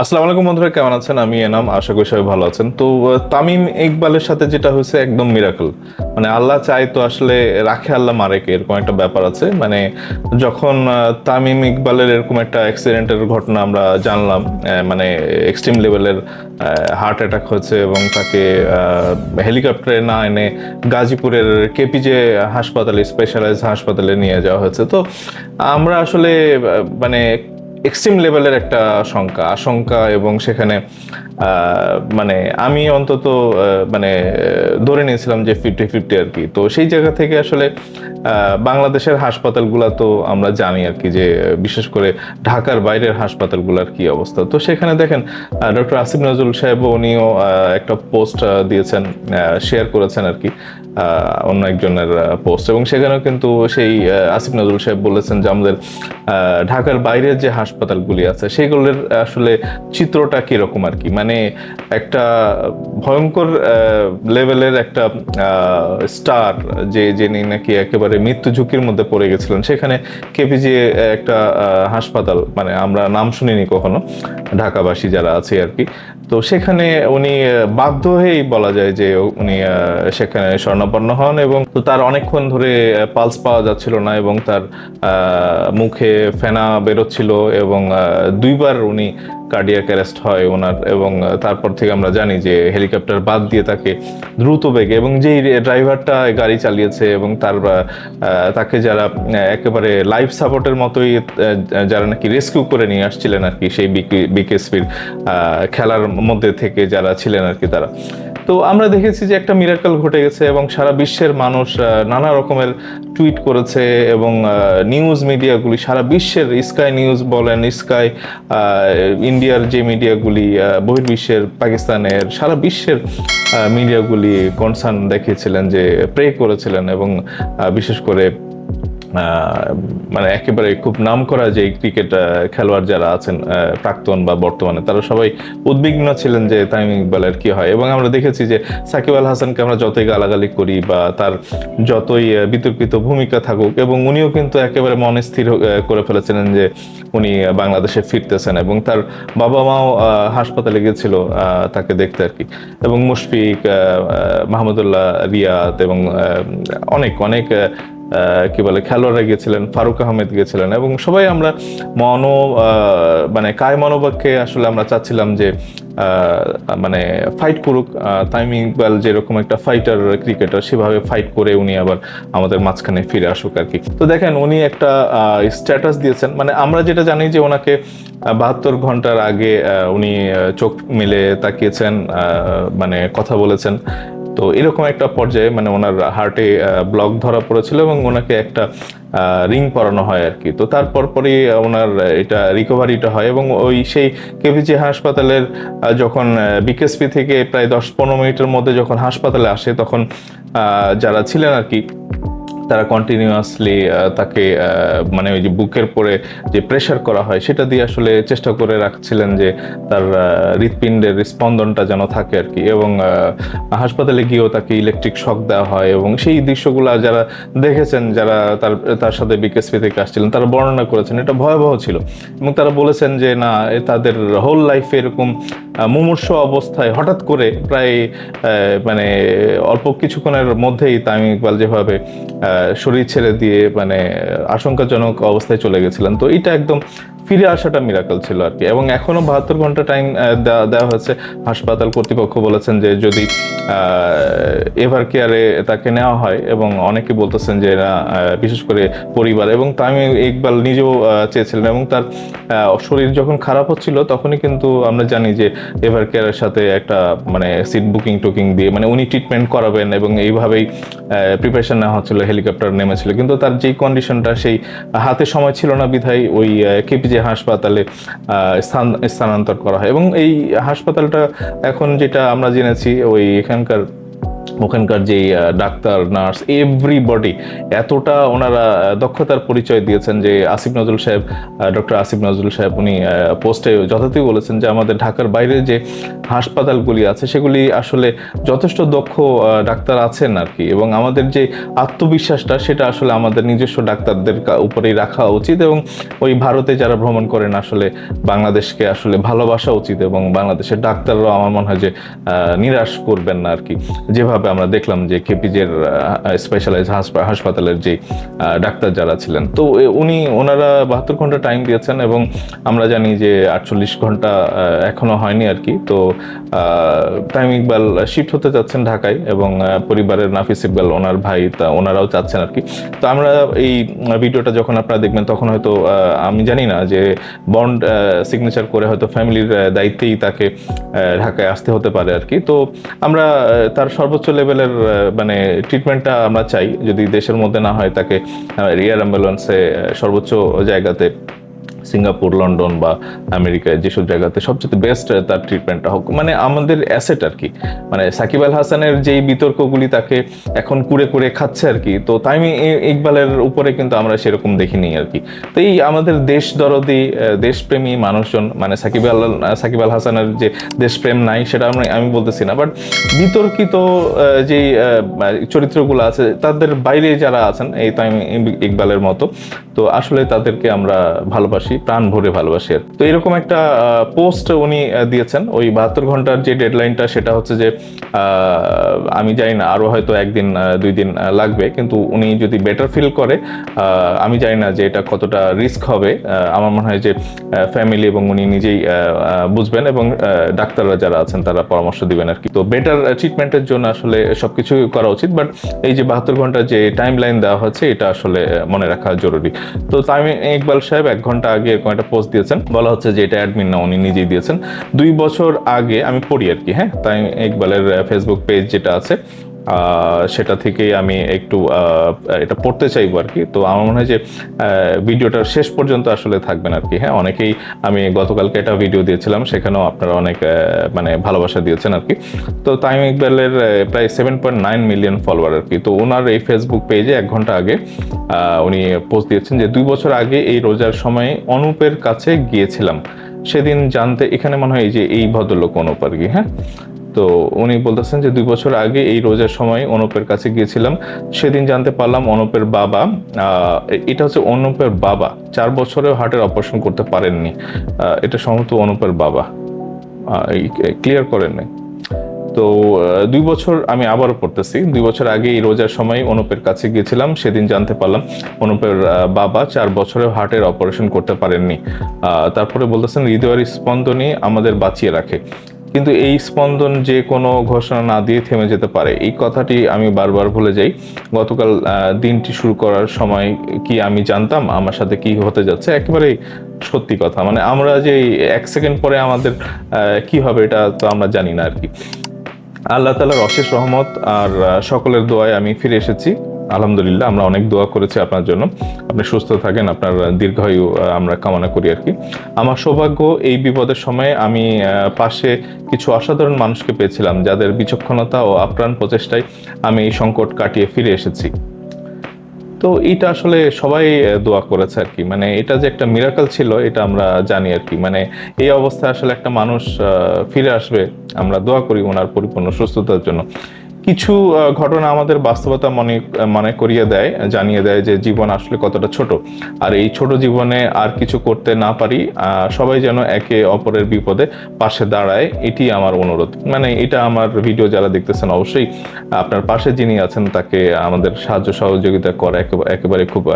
আসসালামু আলাইকুম বন্ধুরা, কেমন আছেন? আমি এনাম, আশা করি সবাই ভালো আছেন। তো তামিম ইকবালের সাথে যেটা হয়েছে একদম মিরাকল। মানে আল্লাহ চাই তো আসলে রাখে, আল্লাহ মারেকে এরকম একটা ব্যাপার আছে। মানে যখন তামিম ইকবালের এরকম একটা অ্যাক্সিডেন্টের ঘটনা আমরা জানলাম মানে এক্সট্রিম লেভেলের হার্ট অ্যাটাক হয়েছে এবং তাকে হেলিকপ্টারে না এনে গাজীপুরের কেপিজে হাসপাতালে স্পেশালাইজ হাসপাতালে নিয়ে যাওয়া হয়েছে। তো আমরা আসলে মানে এক্সট্রিম লেভেলের একটা শঙ্কা, আশঙ্কা এবং সেখানে মানে আমি অন্তত মানে ধরে নিয়েছিলাম যে ফিফটি ফিফটি আর কি। তো সেই জায়গা থেকে আসলে বাংলাদেশের হাসপাতালগুলো তো আমরা জানি আর কি যে, বিশেষ করে ঢাকার বাইরের হাসপাতালগুলোর কি অবস্থা। তো সেখানে দেখেন ডক্টর আসিফ নজরুল সাহেব উনিও একটা পোস্ট দিয়েছেন শেয়ার করেছেন আর কি অন্য একজনের পোস্ট এবং সেখানেও কিন্তু সেই আসিফ নজরুল সাহেব বলেছেন যে, আমাদের ঢাকার বাইরের যে হাসপাতালগুলি আছে, সেগুলোর, আসলে চিত্রটা কীরকম আর কি? মানে একটা ভয়ঙ্কর লেভেলের একটা স্টার যে, যিনি নাকি একেবারে মৃত্যু ঝুঁকির মধ্যে পড়ে গেছিলেন। সেখানে কেপিজি একটা হাসপাতাল মানে আমরা নাম শুনিনি কখনো, ঢাকাবাসী যারা আছে আর কি। তো সেখানে উনি বাধ্য হয়েই বলা যায় যে উনি সেখানে স্বর্ণাপন্ন হন এবং তো তার অনেকক্ষণ ধরে পালস পাওয়া যাচ্ছিল না এবং তার মুখে ফেনা বেরোচ্ছিল এবং দুইবার উনি কার্ডিয়াক অ্যারেস্ট হয় ওনার এবং তারপর থেকে আমরা জানি যে হেলিকপ্টার বাদ দিয়ে তাকে দ্রুত বেগে এবং যেই ড্রাইভারটা গাড়ি চালিয়েছে এবং তার তাকে যারা একেবারে লাইফ সাপোর্টের মতোই যারা নাকি রেস্কিউ করে নিয়ে আসছিলেন আর কি, সেই বিকেএসপির খেলার মধ্যে থেকে যারা ছিলেন আর কি তারা। তো আমরা দেখেছি যে একটা মিরাকল ঘটে গেছে এবং সারা বিশ্বের মানুষ নানা রকমের টুইট করেছে এবং নিউজ মিডিয়াগুলি সারা বিশ্বের স্কাই নিউজ বলেন স্কাই ইন্ডিয়ার যে মিডিয়াগুলি বহির্বিশ্বের, পাকিস্তানের, সারা বিশ্বের মিডিয়াগুলি কনসার্ন দেখিয়েছিলেন যে প্রে করেছিলেন এবং বিশেষ করে মানে একেবারে খুব নাম করা যে ক্রিকেট খেলোয়াড় যারা আছেন প্রাক্তন বা বর্তমানে, তারা সবাই উদ্বিগ্ন ছিলেন যে তামিম ইকবালের কি হয়। এবং আমরা দেখেছি যে সাকিব আল হাসানকে আমরা যতই গালাগালি করি বা তার যতই বিতর্কিত ভূমিকা থাকুক, এবং উনিও কিন্তু একেবারে মনে স্থির করে ফেলেছিলেন যে উনি বাংলাদেশে ফিরতেছেন এবং তার বাবা মাও হাসপাতালে গিয়েছিল তাকে দেখতে আর কি। এবং মুশফিক মাহমুদুল্লাহ রিয়াদ এবং অনেক অনেক কি বলে, খেলোয়াড়রা গিয়েছিলেন ফারুক আহমেদ গিয়েছিলেন এবং সবাই আমরা মন মানে কায় মনোবাক্যে আসলে আমরা চাচ্ছিলাম যে মানে ফাইট করুক তামিম ইকবাল যেরকম একটা ফাইটার ক্রিকেটার সেভাবে ফাইট করে উনি আবার আমাদের মাঝখানে ফিরে আসুক আর কি। তো দেখেন, উনি একটা স্ট্যাটাস দিয়েছেন মানে আমরা যেটা জানি যে ওনাকে বাহাত্তর ঘণ্টার আগে উনি চোখ মিলে তাকিয়েছেন মানে কথা বলেছেন তো এরকম একটা পর্যায়ে মানে ওনার হার্টে ব্লক ধরা পড়েছিল এবং ওনাকে একটা রিং পরানো হয় আর কি। তো তারপর পরই ওনার এটা রিকভারিটা হয় এবং ওই সেই কেভিজি হাসপাতালের যখন বিকেএসপি থেকে প্রায় দশ পনেরো মিনিটের মধ্যে যখন হাসপাতালে আসে তখন যারা ছিলেন আর কি তারা কন্টিনিউয়াসলি তাকে মানে ওই যে বুকের পরে যে প্রেশার করা হয়, সেটা দিয়ে আসলে চেষ্টা করে রাখছিলেন যে তার হৃৎপিণ্ডের স্পন্দনটা যেন থাকে আর কি। এবং হাসপাতালে গিয়েও তাকে ইলেকট্রিক শক দেওয়া হয় এবং সেই দৃশ্যগুলো যারা দেখেছেন, যারা তার তার সাথে বিকেএসপি থেকে আসছিলেন, তারা বর্ণনা করেছেন, এটা ভয়াবহ ছিল। এবং তারা বলেছেন যে, না তাদের হোল লাইফে এরকম মুমূর্ষ অবস্থায় হঠাৎ করে প্রায় মানে অল্প কিছুক্ষণের মধ্যেই তামিম ইকবাল যেভাবে শরীর ছেড়ে দিয়ে মানে আশঙ্কাজনক অবস্থায় চলে গেছিলেন। তো এটা একদম ফিরে আসাটা মিরাকল ছিল আর কি। এবং এখনও বাহাত্তর ঘণ্টা টাইম দেওয়া হয়েছে। হাসপাতাল কর্তৃপক্ষ বলেছেন যে যদি এভার কেয়ারে তাকে নেওয়া হয় এবং অনেকে বলতেছেন যে এরা বিশেষ করে পরিবার এবং তামিম ইকবাল নিজেও চেয়েছিলেন এবং তার শরীর যখন খারাপ হচ্ছিল তখনই কিন্তু আমরা জানি যে এভার কেয়ারের সাথে একটা মানে সিট বুকিং টুকিং দিয়ে মানে উনি ট্রিটমেন্ট করাবেন এবং এইভাবেই প্রিপারেশন নেওয়া হচ্ছিল হেলিকপ্টার নেমেছিল। কিন্তু তার যেই কন্ডিশনটা সেই হাতে সময় ছিল না বিধায় ওই কেপিজে হাসপাতালে স্থান, স্থানান্তর করা হয়। এবং এই হাসপাতালটা এখন যেটা আমরা জেনেছি, ওই এখানকার ওখানকার যে ডাক্তার, নার্স এভরিবডি এতটা ওনারা দক্ষতার পরিচয় দিয়েছেন যে আসিফ নজরুল সাহেব ডক্টর আসিফ নজরুল সাহেব উনি পোস্টে যথার্থই বলেছেন যে আমাদের ঢাকার বাইরে যে হাসপাতালগুলি আছে, সেগুলি আসলে যথেষ্ট দক্ষ ডাক্তার আছেন আর কি এবং আমাদের যে আত্মবিশ্বাসটা, সেটা আসলে আমাদের নিজস্ব ডাক্তারদের উপরেই রাখা উচিত এবং ওই ভারতে যারা ভ্রমণ করেন, আসলে বাংলাদেশকে আসলে ভালোবাসা উচিত এবং বাংলাদেশের ডাক্তাররাও আমার মনে হয় যে নিরাশ করবেন না আর কি যেভাবে আমরা দেখলাম যে কেপিজের স্পেশালাইজ হাসপাতালের যে ডাক্তার যারা ছিলেন। তো উনি, ওনারা বাহাত্তর ঘণ্টা টাইম দিয়েছেন এবং আমরা জানি যে আটচল্লিশ ঘণ্টা এখনও হয়নি আর কি। তো টাইম ইকবাল শিফট হতে চাচ্ছেন ঢাকায় এবং পরিবারের নাফিস ইকবাল, ওনার ভাই, তা ওনারাও চাচ্ছেন আর কি। তো আমরা এই ভিডিওটা যখন আপনারা দেখবেন, তখন হয়তো আমি জানি না যে বন্ড সিগনেচার করে হয়তো ফ্যামিলির দায়িত্বেই তাকে ঢাকায় আসতে হতে পারে আর কি। তো আমরা তার সর্বোচ্চ লেভেলের আহ, মানে ট্রিটমেন্টটা আমরা চাই। যদি দেশের মধ্যে না হয় তাকে এয়ার অ্যাম্বুলেন্সে সর্বোচ্চ জায়গাতে সিঙ্গাপুর লন্ডন বা আমেরিকায় যেসব জায়গাতে সবচেয়ে বেস্ট তার ট্রিটমেন্টটা হোক। মানে আমাদের অ্যাসেট আর কি। মানে সাকিব আল হাসানের যেই বিতর্কগুলি তাকে এখন কুড়ে কুড়ে খাচ্ছে আর কি তো তাইমি ই- ইকবালের উপরে কিন্তু আমরা সেরকম দেখিনি আর কি। তো এই আমাদের দেশ দরদি দেশপ্রেমী মানুষজন মানে সাকিব আল সাকিব আল হাসানের যে দেশপ্রেম নাই সেটা আমি আমি বলতেছি না। বাট বিতর্কিত আহ, চরিত্রগুলো আছে তাদের বাইরে যারা আছেন এই তাইম ইকবালের মতো তো আসলে তাদেরকে আমরা ভালোবাসি, প্রাণ ভরে ভালোবাসি আর তো এরকম একটা পোস্ট উনি দিয়েছেন, ওই বাহাত্তর ঘণ্টার যে ডেডলাইনটা সেটা হচ্ছে যে আমি জানি না, আরও হয়তো একদিন দুই দিন লাগবে, কিন্তু উনি যদি বেটার ফিল করে আমি জানি না যে এটা কতটা রিস্ক হবে আমার মনে হয় যে ফ্যামিলি এবং উনি নিজেই বুঝবেন এবং ডাক্তাররা যারা আছেন, তারা পরামর্শ দিবেন আর কি। তো বেটার ট্রিটমেন্টের জন্য আসলে সবকিছু করা উচিত বাট এই যে বাহাত্তর ঘণ্টা যে টাইম লাইন দেওয়া হচ্ছে, এটা আসলে মনে রাখা জরুরি। তো তামিম ইকবাল সাহেব এক ঘণ্টা আগে এরকম একটা পোস্ট দিয়েছেন। বলা হচ্ছে যে এটা অ্যাডমিন না, উনি নিজেই দিয়েছেন। দুই বছর আগে, আমি পড়ি আর কি হ্যাঁ? তাই ইকবালের ফেসবুক পেজ যেটা আছে সেটা থেকেই আমি একটু এটা পড়তে চাইব আর কি। তো আমার মনে হয় যে ভিডিওটার শেষ পর্যন্ত আসলে থাকবেন আর কি। হ্যাঁ অনেকেই আমি গতকালকে একটা ভিডিও দিয়েছিলাম, সেখানেও আপনারা অনেক মানে ভালোবাসা দিয়েছেন আর কি। তো তাইম ইকবালের প্রায় seven point nine million follower আর কি। তো ওনার এই ফেসবুক পেজে এক ঘণ্টা আগে উনি পোস্ট দিয়েছেন যে, দুই বছর আগে এই রোজার সময় অনুপের কাছে গিয়েছিলাম। সেদিন জানতে, এখানে মনে হয় যে এই ভদ্রলোক অনুপ আর কি হ্যাঁ? তো উনি বলতেছেন যে দুই বছর আগে এই রোজার সময় অনুপের কাছে গিয়েছিলাম। সেদিন জানতে পারলাম অনুপের বাবা এটা হচ্ছে অনুপের বাবা। চার বছরেও হার্টের অপারেশন করতে পারেননি। এটা সম্ভবত অনুপের বাবা। ক্লিয়ার করেন নাই। তো দুই বছর আমি আবারও পড়তেছি। দুই বছর আগে এই রোজার সময় অনুপের কাছে গিয়েছিলাম। সেদিন জানতে পারলাম অনুপের বাবা চার বছরে হার্টের অপারেশন করতে পারেননি। তারপরে বলতেছেন হৃদয়ের স্পন্দনই আমাদের বাঁচিয়ে রাখে। কিন্তু এই স্পন্দন যে কোনো ঘোষণা না দিয়ে থেমে যেতে পারে। এই কথাটি আমি বারবার ভুলে যাই। গতকাল দিনটি শুরু করার সময় কি আমি জানতাম আমার সাথে কি হতে যাচ্ছে? একেবারেই সত্যি কথা। মানে আমরা যে এক সেকেন্ড পরে আমাদের কি হবে এটা তো আমরা জানি না আর কি। আল্লাহ তালার অশেষ রহমত আর সকলের দোয়ায় আমি ফিরে এসেছি। আলহামদুলিল্লাহ, আমরা অনেক দোয়া করেছি আপনার জন্য। আপনি সুস্থ থাকেন, আপনার দীর্ঘায়ু আমরা কামনা করি আর কি। আমার সৌভাগ্য, এই বিপদের সময় আমি পাশে কিছু অসাধারণ মানুষকে পেয়েছিলাম, যাদের বিচক্ষণতা ও আপ্রাণ প্রচেষ্টায় আমি এই সংকট কাটিয়ে ফিরে এসেছি। তো এটা আসলে সবাই দোয়া করেছে আর কি। মানে এটা যে একটা মিরাকল ছিল, এটা আমরা জানি আর কি। মানে এই অবস্থায় আসলে একটা মানুষ ফিরে আসবে, আমরা দোয়া করি ওনার পরিপূর্ণ সুস্থতার জন্য। কিছু ঘটনা আমাদের বাস্তবতা মনে মনে করিয়ে দেয়, জানিয়ে দেয় যে জীবন আসলে কতটা ছোট। আর এই ছোট জীবনে আর কিছু করতে না পারি সবাই যেন একে অপরের বিপদে পাশে দাঁড়ায়, এটি আমার অনুরোধ। মানে এটা আমার ভিডিও যারা দেখতেছেন অবশ্যই, আপনার পাশে যিনি আছেন তাকে আমাদের সাহায্য সহযোগিতা করা একেবারে- খুব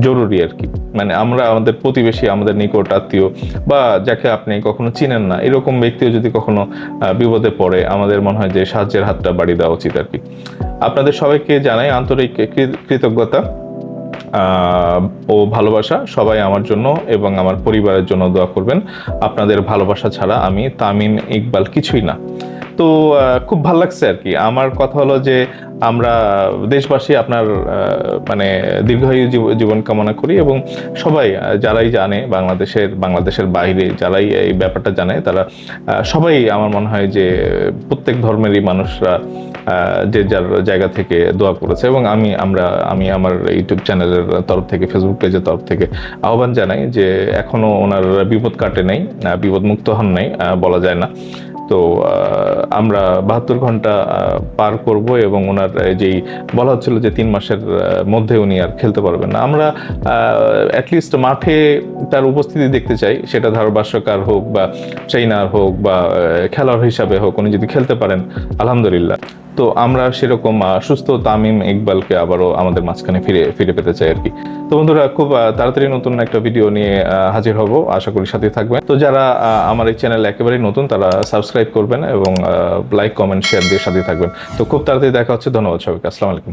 জরুরি আর কি। মানে আমরা আমাদের প্রতিবেশী, আমাদের নিকট আত্মীয় বা যাকে আপনি কখনো চিনেন না, এরকম ব্যক্তিও যদি কখনো বিপদে পড়ে, আমাদের মনে হয় যে সাহায্যের হাতটা বাড়িয়ে দেওয়া উচিত আর কি। আপনাদের সবাইকে জানাই আন্তরিক কৃতজ্ঞতা ও ভালোবাসা সবাই আমার জন্য এবং আমার পরিবারের জন্য দোয়া করবেন। আপনাদের ভালোবাসা ছাড়া আমি তামিন ইকবাল কিছুই না। তো খুব ভালো লাগছে আর কি। আমার কথা হলো যে আমরা দেশবাসী আপনার মানে দীর্ঘায়ু জীব- জীবন কামনা করি এবং সবাই যারাই জানে বাংলাদেশের বাংলাদেশের বাইরে যারাই এই ব্যাপারটা জানে তারা সবাই আমার মনে হয় যে প্রত্যেক ধর্মেরই মানুষরা যে যার জায়গা থেকে দোয়া করেছে এবং আমি আমরা আমি আমার ইউটিউব চ্যানেলের তরফ থেকে ফেসবুক পেজের তরফ থেকে আহ্বান জানাই যে এখনও ওনার বিপদ কাটে নাই আহ, বিপদ মুক্ত হন নাই বলা যায় না। তো আমরা বাহাত্তর ঘণ্টা পার করব এবং ওনার যেই বলা হচ্ছিল যে তিন মাসের মধ্যে উনি আর খেলতে পারবেন না। আমরা অ্যাটলিস্ট মাঠে তার উপস্থিতি দেখতে চাই। সেটা ধারাভাষ্যকার হোক বা ট্রেনার হোক বা খেলোয়াড় হিসাবে হোক, উনি যদি খেলতে পারেন, আলহামদুলিল্লাহ। তো আমরা সেরকম সুস্থ তামিম ইকবালকে আবারও আমাদের মাঝখানে ফিরে ফিরে পেতে চাই আর কি। তো বন্ধুরা, খুব তাড়াতাড়ি নতুন একটা ভিডিও নিয়ে হাজির হব। আশা করি সাথে থাকবেন। তো যারা আমার এই চ্যানেল একেবারেই নতুন, তারা সাবস্ক্রাইব করবেন এবং লাইক কমেন্ট শেয়ার দিয়ে সাথে থাকবেন। তো খুব তাড়াতাড়ি দেখা হচ্ছে। ধন্যবাদ সবাইকে। আসসালামু আলাইকুম।